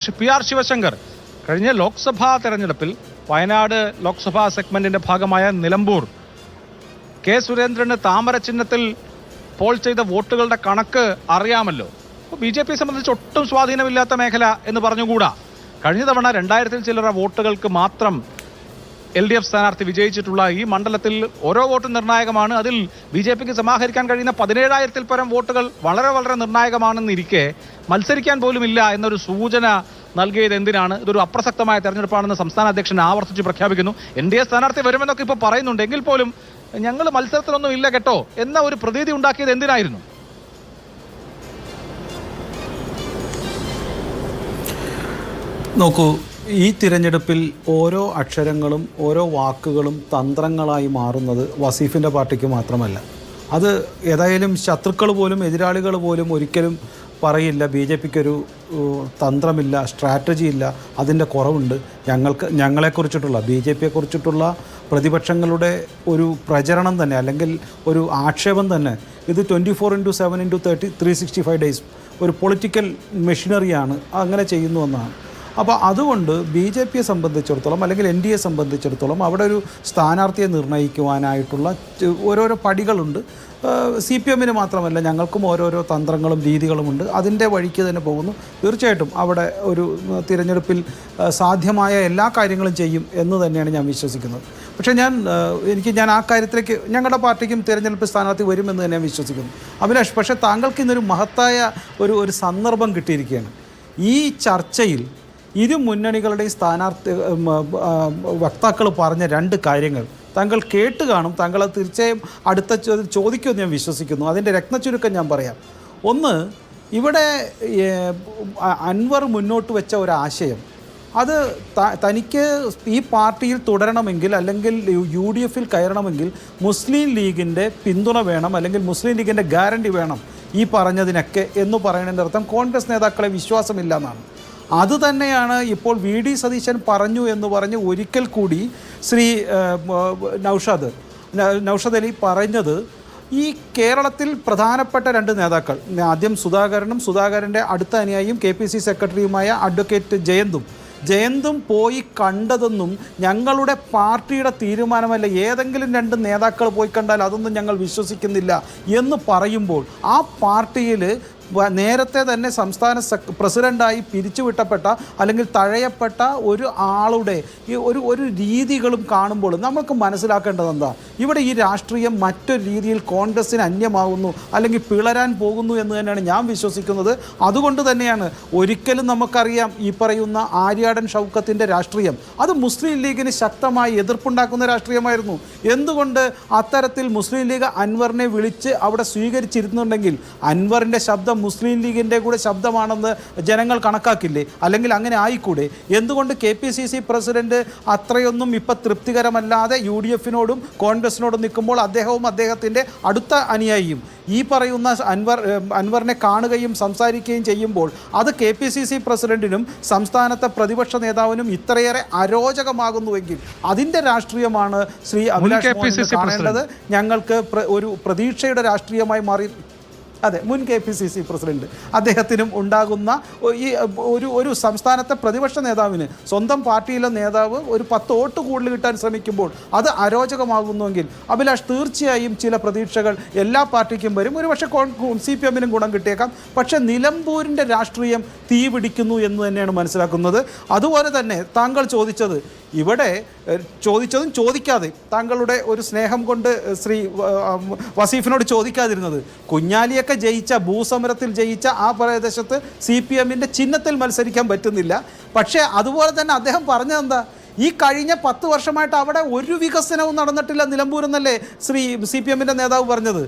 P R Sivasankar കഴിഞ്ഞ ലോക്സഭാ തെരഞ്ഞെടുപ്പിൽ വയനാട് ലോക്സഭാ സെഗ്മെന്റിന്റെ ഭാഗമായ നിലമ്പൂർ കെ സുരേന്ദ്രന് താമര ചിഹ്നത്തിൽ പോൾ ചെയ്ത വോട്ടുകളുടെ കണക്ക് അറിയാമല്ലോ. ബി ജെ പി സംബന്ധിച്ച് ഒട്ടും സ്വാധീനമില്ലാത്ത മേഖല എന്ന് പറഞ്ഞുകൂടാ. കഴിഞ്ഞ തവണ രണ്ടായിരത്തിൽ ചില്ലറ വോട്ടുകൾക്ക് മാത്രം എൽ ഡി എഫ് സ്ഥാനാർത്ഥി വിജയിച്ചിട്ടുള്ള ഈ മണ്ഡലത്തിൽ ഓരോ വോട്ടും നിർണായകമാണ്. അതിൽ ബി ജെ പിക്ക് സമാഹരിക്കാൻ കഴിയുന്ന പതിനേഴായിരത്തിൽ പരം വോട്ടുകൾ വളരെ വളരെ നിർണായകമാണെന്നിരിക്കെ മത്സരിക്കാൻ പോലും ഇല്ല എന്നൊരു സൂചന നൽകിയത് എന്തിനാണ്? ഇതൊരു അപ്രസക്തമായ തെരഞ്ഞെടുപ്പാണെന്ന് സംസ്ഥാന അധ്യക്ഷൻ ആവർത്തിച്ച് പ്രഖ്യാപിക്കുന്നു. എൻ ഡി എ സ്ഥാനാർത്ഥി വരുമെന്നൊക്കെ ഇപ്പോൾ പറയുന്നുണ്ട്. എങ്കിൽ പോലും ഞങ്ങൾ മത്സരത്തിലൊന്നും ഇല്ല കേട്ടോ എന്ന ഒരു പ്രതീതി ഉണ്ടാക്കിയത് എന്തിനായിരുന്നു? നോക്കൂ ഈ തിരഞ്ഞെടുപ്പിൽ ഓരോ അക്ഷരങ്ങളും ഓരോ വാക്കുകളും തന്ത്രങ്ങളായി മാറുന്നത് വസീഫിന്റെ പാർട്ടിക്ക് മാത്രമല്ല. അത് ഏതായാലും ശത്രുക്കൾ പോലും എതിരാളികൾ പോലും ഒരിക്കലും പറയില്ല. ബി ജെ പിക്കൊരു തന്ത്രമില്ല സ്ട്രാറ്റജി ഇല്ല അതിന്റെ കുറവുണ്ട്. ഞങ്ങൾക്ക് ഞങ്ങളെക്കുറിച്ചിട്ടുള്ള ബി ജെ പിയെക്കുറിച്ചിട്ടുള്ള പ്രതിപക്ഷങ്ങളുടെ ഒരു പ്രചരണം തന്നെ അല്ലെങ്കിൽ ഒരു ആക്ഷേപം തന്നെ ഇത് twenty four into seven into thirty three sixty five days ഒരു പൊളിറ്റിക്കൽ മെഷീനറിയാണ്. അങ്ങനെ ചെയ്യുന്നു എന്നാണ്. അപ്പോൾ അതുകൊണ്ട് ബി ജെ പിയെ സംബന്ധിച്ചിടത്തോളം അല്ലെങ്കിൽ എൻ ഡി എ സംബന്ധിച്ചിടത്തോളം അവിടെ ഒരു സ്ഥാനാർത്ഥിയെ നിർണയിക്കുവാനായിട്ടുള്ള ഓരോരോ പടികളുണ്ട്. സി പി എമ്മിന് മാത്രമല്ല ഞങ്ങൾക്കും ഓരോരോ തന്ത്രങ്ങളും രീതികളുമുണ്ട് അതിന്റെ വഴിക്ക് തന്നെ പോകുന്നു. തീർച്ചയായിട്ടും അവിടെ ഒരു തിരഞ്ഞെടുപ്പിൽ സാധ്യമായ എല്ലാ കാര്യങ്ങളും ചെയ്യും എന്ന് തന്നെയാണ് ഞാൻ വിശ്വസിക്കുന്നത്. പക്ഷേ ഞാൻ എനിക്ക് ഞാൻ ആ കാര്യത്തിലേക്ക് ഞങ്ങളുടെ പാർട്ടിക്കും തിരഞ്ഞെടുപ്പ് സ്ഥാനാർത്ഥി വരുമെന്ന് തന്നെ വിശ്വസിക്കുന്നു. അഭിലാഷ് പക്ഷേ താങ്കൾക്ക് ഇന്നൊരു മഹത്തായ ഒരു ഒരു സന്ദർഭം കിട്ടിയിരിക്കുകയാണ്. ഈ ചർച്ചയിൽ ഇരു മുന്നണികളുടെയും സ്ഥാനാർത്ഥി വക്താക്കൾ പറഞ്ഞ രണ്ട് കാര്യങ്ങൾ താങ്കൾ കേട്ട് കാണും. താങ്കൾ അത് തീർച്ചയായും അടുത്ത ചോദിക്കുമെന്ന് ഞാൻ വിശ്വസിക്കുന്നു. അതിന്റെ രത്നച്ചുരുക്കം ഞാൻ പറയാം. ഒന്ന് ഇവിടെ അൻവർ മുന്നോട്ട് വെച്ച ഒരു ആശയം. അത് തനിക്ക് ഈ പാർട്ടിയിൽ തുടരണമെങ്കിൽ അല്ലെങ്കിൽ യു ഡി എഫിൽ കയറണമെങ്കിൽ മുസ്ലിം ലീഗിന്റെ പിന്തുണ വേണം അല്ലെങ്കിൽ മുസ്ലിം ലീഗിന്റെ ഗ്യാരണ്ടി വേണം ഈ പറഞ്ഞതിനൊക്കെ എന്ന് പറയുന്നതിന്റെ അർത്ഥം കോൺഗ്രസ് നേതാക്കളെ വിശ്വാസമില്ല എന്നാണ്. അത് തന്നെയാണ് ഇപ്പോൾ വി ഡി സതീശൻ പറഞ്ഞു എന്ന് പറഞ്ഞ് ഒരിക്കൽ കൂടി ശ്രീ നൗഷാദ് നൗഷദ് അലി പറഞ്ഞത് ഈ കേരളത്തിൽ പ്രധാനപ്പെട്ട രണ്ട് നേതാക്കൾ ആദ്യം സുധാകരനും സുധാകരന്റെ അടുത്ത അനുയായിയും കെ പി സി സെക്രട്ടറിയുമായ അഡ്വക്കേറ്റ് ജയന്തും. ജയന്തും പോയി കണ്ടതെന്നും ഞങ്ങളുടെ പാർട്ടിയുടെ തീരുമാനമല്ല ഏതെങ്കിലും രണ്ട് നേതാക്കൾ പോയി കണ്ടാൽ അതൊന്നും ഞങ്ങൾ വിശ്വസിക്കുന്നില്ല എന്ന് പറയുമ്പോൾ ആ പാർട്ടിയിൽ നേരത്തെ തന്നെ സംസ്ഥാന പ്രസിഡന്റായി പിരിച്ചുവിട്ടപ്പെട്ട അല്ലെങ്കിൽ തഴയപ്പെട്ട ഒരു ആളുടെ ഈ ഒരു ഒരു രീതികളും കാണുമ്പോൾ നമുക്ക് മനസ്സിലാക്കേണ്ടത് എന്താ? ഇവിടെ ഈ രാഷ്ട്രീയം മറ്റൊരു രീതിയിൽ കോൺഗ്രസ്സിന് അന്യമാകുന്നു അല്ലെങ്കിൽ പിളരാൻ പോകുന്നു എന്ന് തന്നെയാണ് ഞാൻ വിശ്വസിക്കുന്നത്. അതുകൊണ്ട് തന്നെയാണ് ഒരിക്കലും നമുക്കറിയാം ഈ പറയുന്ന ആര്യാടൻ ഷൗക്കത്തിന്റെ രാഷ്ട്രീയം. അത് മുസ്ലിം ലീഗിന് ശക്തമായി എതിർപ്പുണ്ടാക്കുന്ന രാഷ്ട്രീയമായിരുന്നു. എന്തുകൊണ്ട് അത്തരത്തിൽ മുസ്ലിം ലീഗ് അൻവറിനെ വിളിച്ച് അവിടെ സ്വീകരിച്ചിരുന്നുണ്ടെങ്കിൽ അൻവറിന്റെ ശബ്ദം മുസ്ലിം ലീഗിന്റെ കൂടെ ശബ്ദമാണെന്ന് ജനങ്ങൾ കണക്കാക്കില്ലേ? അല്ലെങ്കിൽ അങ്ങനെ ആയിക്കൂടെ? എന്തുകൊണ്ട് K P C C president അത്രയൊന്നും ഇപ്പം തൃപ്തികരമല്ലാതെ യു ഡി എഫിനോടും കോൺഗ്രസിനോടും നിൽക്കുമ്പോൾ അദ്ദേഹവും അദ്ദേഹത്തിന്റെ അടുത്ത അനുയായിയും ഈ പറയുന്ന അൻവർ അൻവറിനെ കാണുകയും സംസാരിക്കുകയും ചെയ്യുമ്പോൾ അത് കെ പി സി സി പ്രസിഡന്റിനും സംസ്ഥാനത്തെ പ്രതിപക്ഷ നേതാവിനും ഇത്രയേറെ അരോചകമാകുന്നുവെങ്കിൽ അതിന്റെ രാഷ്ട്രീയമാണ് ശ്രീ അഭിലാഷ് കാണേണ്ടത്. ഞങ്ങൾക്ക് ഒരു പ്രതീക്ഷയുടെ രാഷ്ട്രീയമായി മാറി അതെ മുൻ K P C C president. അദ്ദേഹത്തിനും ഉണ്ടാകുന്ന ഈ ഒരു ഒരു സംസ്ഥാനത്തെ പ്രതിപക്ഷ നേതാവിന് സ്വന്തം പാർട്ടിയിലെ നേതാവ് ഒരു പത്ത് വോട്ട് കൂടുതൽ കിട്ടാൻ ശ്രമിക്കുമ്പോൾ അത് അരോചകമാകുന്നുവെങ്കിൽ അഭിലാഷ് തീർച്ചയായും ചില പ്രതീക്ഷകൾ എല്ലാ പാർട്ടിക്കും വരും. ഒരുപക്ഷെ സി പി എമ്മിനും ഗുണം കിട്ടിയേക്കാം. പക്ഷെ നിലമ്പൂരിന്റെ രാഷ്ട്രീയം തീ പിടിക്കുന്നു എന്ന് തന്നെയാണ് മനസ്സിലാക്കുന്നത്. അതുപോലെ തന്നെ താങ്കൾ ചോദിച്ചത് ഇവിടെ ചോദിച്ചതും ചോദിക്കാതെ താങ്കളുടെ ഒരു സ്നേഹം കൊണ്ട് ശ്രീ വസീഫിനോട് ചോദിക്കാതിരുന്നത് കുഞ്ഞാലിയൊക്കെ ജയിച്ച ഭൂസമരത്തിൽ ജയിച്ച ആ പ്രദേശത്ത് സി പി എമ്മിന്റെ ചിഹ്നത്തിൽ മത്സരിക്കാൻ പറ്റുന്നില്ല. പക്ഷേ അതുപോലെ തന്നെ അദ്ദേഹം പറഞ്ഞതെന്താ ഈ കഴിഞ്ഞ പത്ത് വർഷമായിട്ട് അവിടെ ഒരു വികസനവും നടന്നിട്ടില്ല നിലമ്പൂരെന്നല്ലേ ശ്രീ സി പി എമ്മിന്റെ നേതാവ് പറഞ്ഞത്?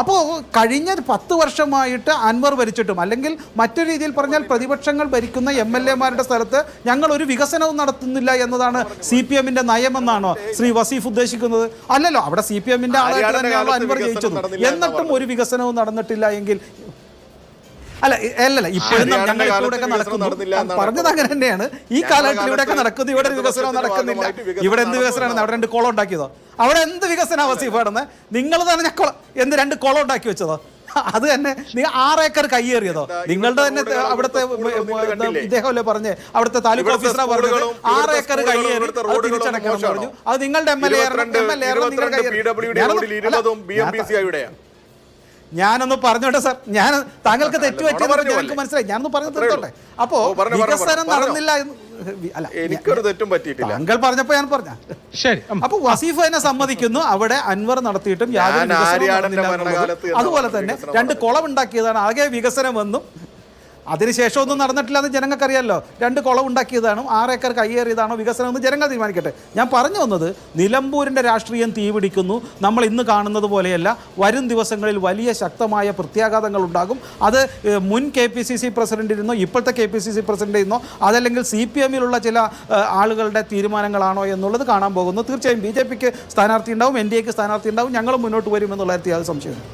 അപ്പോൾ കഴിഞ്ഞ പത്ത് വർഷമായിട്ട് അൻവർ ഭരിച്ചിട്ടും അല്ലെങ്കിൽ മറ്റൊരു രീതിയിൽ പറഞ്ഞാൽ പ്രതിപക്ഷങ്ങൾ ഭരിക്കുന്ന എം എൽ എമാരുടെ സ്ഥലത്ത് ഞങ്ങൾ ഒരു വികസനവും നടത്തുന്നില്ല എന്നതാണ് സി പി എമ്മിന്റെ നയമെന്നാണോ ശ്രീ വസീഫ് ഉദ്ദേശിക്കുന്നത്? അല്ലല്ലോ അവിടെ സി പി എമ്മിന്റെ ആളായിട്ട് തന്നെയാണ് അൻവർ ജയിച്ചത്. എന്നിട്ടും ഒരു വികസനവും നടന്നിട്ടില്ല എങ്കിൽ അല്ല അല്ല അല്ലല്ല ഇപ്പോഴും ഞങ്ങൾ ഇതിലൂടെയൊക്കെ നടക്കുന്നു. പറഞ്ഞത് അങ്ങനെ തന്നെയാണ്. ഈ കാലഘട്ടത്തിൽ ഇവിടെ ഒക്കെ നടക്കുന്നു ഇവിടെ വികസനം നടക്കുന്നില്ല. ഇവിടെ എന്ത് വികസനമാണ് അവിടെ രണ്ട് കുളം ഉണ്ടാക്കിയതോ? അവിടെ എന്ത് വികസന വസീഫ് നടന്നത് നിങ്ങൾ തന്നെ എന്ത് രണ്ട് കുളം ഉണ്ടാക്കി വെച്ചതോ? അത് തന്നെ നിങ്ങൾ ആറ് ഏക്കർ കയ്യേറിയതോ നിങ്ങളുടെ തന്നെ അവിടുത്തെ നിങ്ങൾ? ഇദ്ദേഹമല്ലേ പറഞ്ഞ്? അവിടുത്തെ താലൂക്ക് പറഞ്ഞു പറഞ്ഞത്. സ്കൂളുകളും ആറ് ഏക്കർ സ്കൂളുകളും കയ്യേറി അത് തിരിച്ചടക്കണം പറഞ്ഞു. അത് നിങ്ങളുടെ M L A M L A P ഞാനൊന്ന് പറഞ്ഞോട്ടെ സാർ. ഞാൻ താങ്കൾക്ക് തെറ്റ് നുണ പറഞ്ഞു ഞങ്ങൾക്ക് മനസ്സിലായി. ഞാനൊന്ന് പറഞ്ഞു. തീർത്തോട്ടെ. അപ്പോ വികസനം നടന്നില്ല എന്ന് അല്ല എനിക്കൊരു തെറ്റും പറ്റിയിട്ടില്ല. താങ്കൾ പറഞ്ഞപ്പോ ഞാൻ പറഞ്ഞ. ശരി. അപ്പൊ വസീഫ് തന്നെ സമ്മതിക്കുന്നു. അവിടെ അൻവർ നടത്തിയിട്ടും യാതൊരു അതുപോലെ തന്നെ രണ്ട് കുളം ഉണ്ടാക്കിയതാണ് ആകെ വികസനമെന്നും അതിനുശേഷം ഒന്നും നടന്നിട്ടില്ല എന്ന് ജനങ്ങൾക്കറിയാലോ. രണ്ട് കുളം ഉണ്ടാക്കിയതാണോ ആറ് ഏക്കർ കയ്യേറിയതാണോ വികസനം എന്ന് ജനങ്ങൾ തീരുമാനിക്കട്ടെ. ഞാൻ പറഞ്ഞു വന്നത് നിലമ്പൂരിന്റെ രാഷ്ട്രീയം തീപിടിക്കുന്നു നമ്മൾ ഇന്ന് കാണുന്നത് പോലെയല്ല വരും ദിവസങ്ങളിൽ വലിയ ശക്തമായ പ്രത്യാഘാതങ്ങൾ ഉണ്ടാകും. അത് മുൻ കെ പി സി സി പ്രസിഡന്റിരുന്നോ ഇപ്പോഴത്തെ കെ പി സി സി പ്രസിഡന്റിരുന്നോ അതല്ലെങ്കിൽ സി പി എമ്മിലുള്ള ചില ആളുകളുടെ തീരുമാനങ്ങളാണോ എന്നുള്ളത് കാണാൻ പോകുന്നു. തീർച്ചയായും ബി ജെ പിക്ക് സ്ഥാനാർത്ഥി ഉണ്ടാവും എൻ ഡി എക്ക് സ്ഥാനാർത്ഥി ഉണ്ടാവും ഞങ്ങളും മുന്നോട്ട് വരുമെന്നുള്ള കാര്യത്തിൽ യാതൊരു സംശയമില്ല